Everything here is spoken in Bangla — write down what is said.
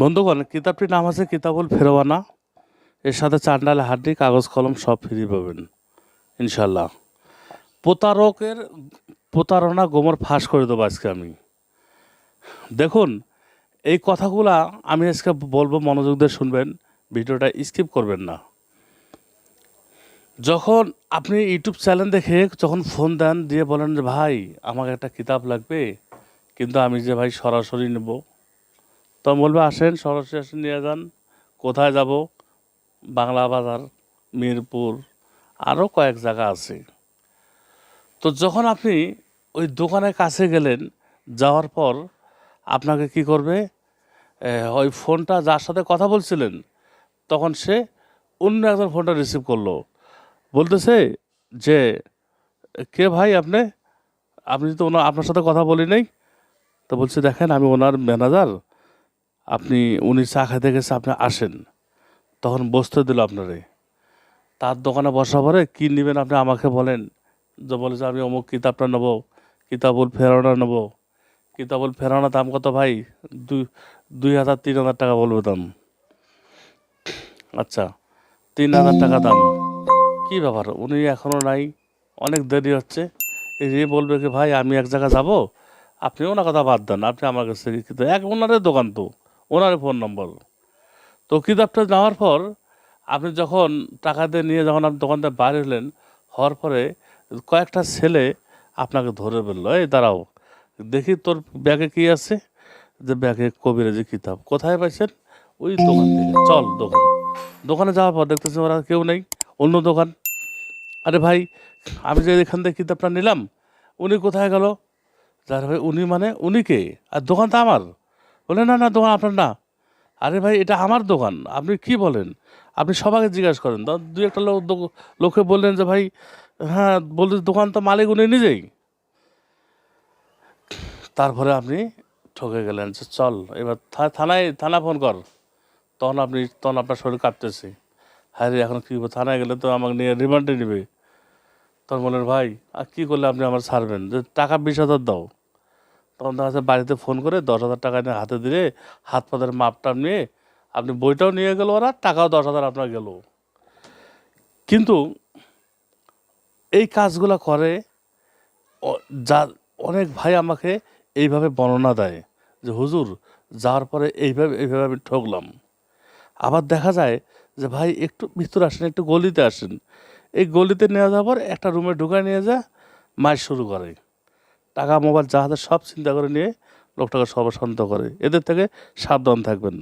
বন্ধুগণ, কিতাবটির নাম আছে কিতাবুল ফেরোয়ানা এর সাথে চান্ডাল হাড্ডি কাগজ, কলম সব ফ্রি পাবেন ইনশাল্লাহ প্রতারকের প্রতারণা গোমর ফাঁস করে দেবো আজকে আমি। দেখুন, এই কথাগুলা আমি আজকে বলব, মনোযোগ দিয়ে শুনবেন, ভিডিওটা স্কিপ করবেন না। যখন আপনি ইউটিউব চ্যানেল দেখে যখন ফোন দেন, দিয়ে বলেন যে, ভাই, আমাকে একটা কিতাব লাগবে, কিন্তু আমি যে ভাই সরাসরি নেব তখন বলবে আসেন, সরাসরি আসেন, নিয়ে যান। কোথায় যাব? বাংলা বাজার, মিরপুর আরও কয়েক জায়গা আছে। তো যখন আপনি ওই দোকানের কাছে গেলেন, যাওয়ার পর আপনাকে কি করবে? ওই ফোনটা যার সাথে কথা বলছিলেন, তখন সে অন্য একজন ফোনটা রিসিভ করল। বলতেছে যে, কে ভাই আপনি? আপনি তো ওনার আপনার সাথে কথা বলি নাই। তো বলছে, দেখেন, আমি ওনার ম্যানেজার আপনি উনি চা খাইতে গেছে, আপনি আসেন। তখন বসতে দিল আপনারে। তার দোকানে বসা পরে কী নেবেন আপনি আমাকে বলেন। যে বলে যে আমি অমুক কিতাবটা নেব, কিতাবুল ফেরানা নেব। কিতাবুল ফেরানা দাম কত ভাই? দুই দুই হাজার, তিন হাজার টাকা বলবে দাম। আচ্ছা তিন হাজার টাকা দাম। কী ব্যাপার? উনি এখনও নাই, অনেক দেরি হচ্ছে। এই যে বলবে কি, ভাই, আমি এক জায়গায় যাব। আপনি ওনার কথা বাদ দেন, আপনি আমার কাছে এক ওনারের দোকান তো। Owner phone number. তো কিতাবটা নেওয়ার পর আপনি যখন টাকা দিয়ে নিয়ে যখন আপনি দোকানটা বাইরে হলেন হওয়ার পরে কয়েকটা ছেলে আপনাকে ধরে বলল, এই দাঁড়াও, দেখি তোর ব্যাগে কি আছে? যে ব্যাগে কবিরাজি কিতাব। কোথায় পাইছেন? ওই দোকান থেকে। চল দোকান। দোকানে যাওয়ার পর দেখতেছি ওরা কেউ নেই, অন্য দোকান। আরে ভাই, আমি যে এখান থেকে কিতাবটা নিলাম, উনি কোথায় গেল? যার ভাই, উনি মানে উনি কে? আর তো আমার? বলে, না না, দোকান আপনার না। আরে ভাই, এটা আমার দোকান। আপনি কি বলেন? আপনি সবাইকে জিজ্ঞাসা করেন। দুই একটা লোক দো- লোকে বললেন যে, ভাই হ্যাঁ বলতে দোকান তো মালিক উনি নিজেই। তারপরে আপনি ঠকে গেলেন যে, চল, এবার থানায়, থানা ফোন কর। তখন আপনি, তখন আপনার শরীর কাঁপতেছে। হ্যাঁ রে, এখন কী থানায় গেলে তো আমাকে নিয়ে রিমান্ডে নেবে। তখন বললেন, ভাই, আর কী করলে আপনি আমার ছাড়বেন? যে টাকা বিশ হাজার দাও। তখন দেখা যাচ্ছে বাড়িতে ফোন করে দশ হাজার টাকা নিয়ে হাতে দিলে হাত পাতের মাপটা নিয়ে আপনি বইটাও নিয়ে গেল ওরা, টাকাও দশ হাজার আপনার গেল। কিন্তু এই কাজগুলো করে যা অনেক ভাই আমাকে এইভাবে বর্ণনা দেয় যে, হুজুর, যাওয়ার পরে এইভাবে এইভাবে আমি ঠকলাম। আবার দেখা যায় যে, ভাই, একটু ভিতরে আসেন, একটু গলিতে আসেন। এই গলিতে নিয়ে যাওয়ার পর একটা রুমে ঢুকায় নিয়ে যা মাছ শুরু করে। টাকা মোবাইল হাতে সব চিন্তা করে নিয়ে লোকটাকে সর্বশান্ত করে। এদের থেকে সাবধান থাকবেন।